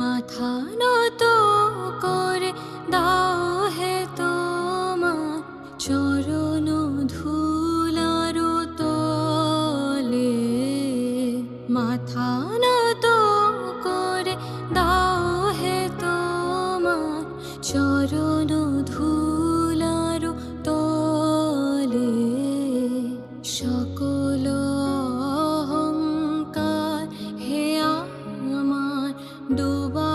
মাথা নত করে দাও হে তোমার চরণ ধুলার তলে। মাথা নত করে দাও হে তোমার চরণ ধুলার তলে। সকল ডুবা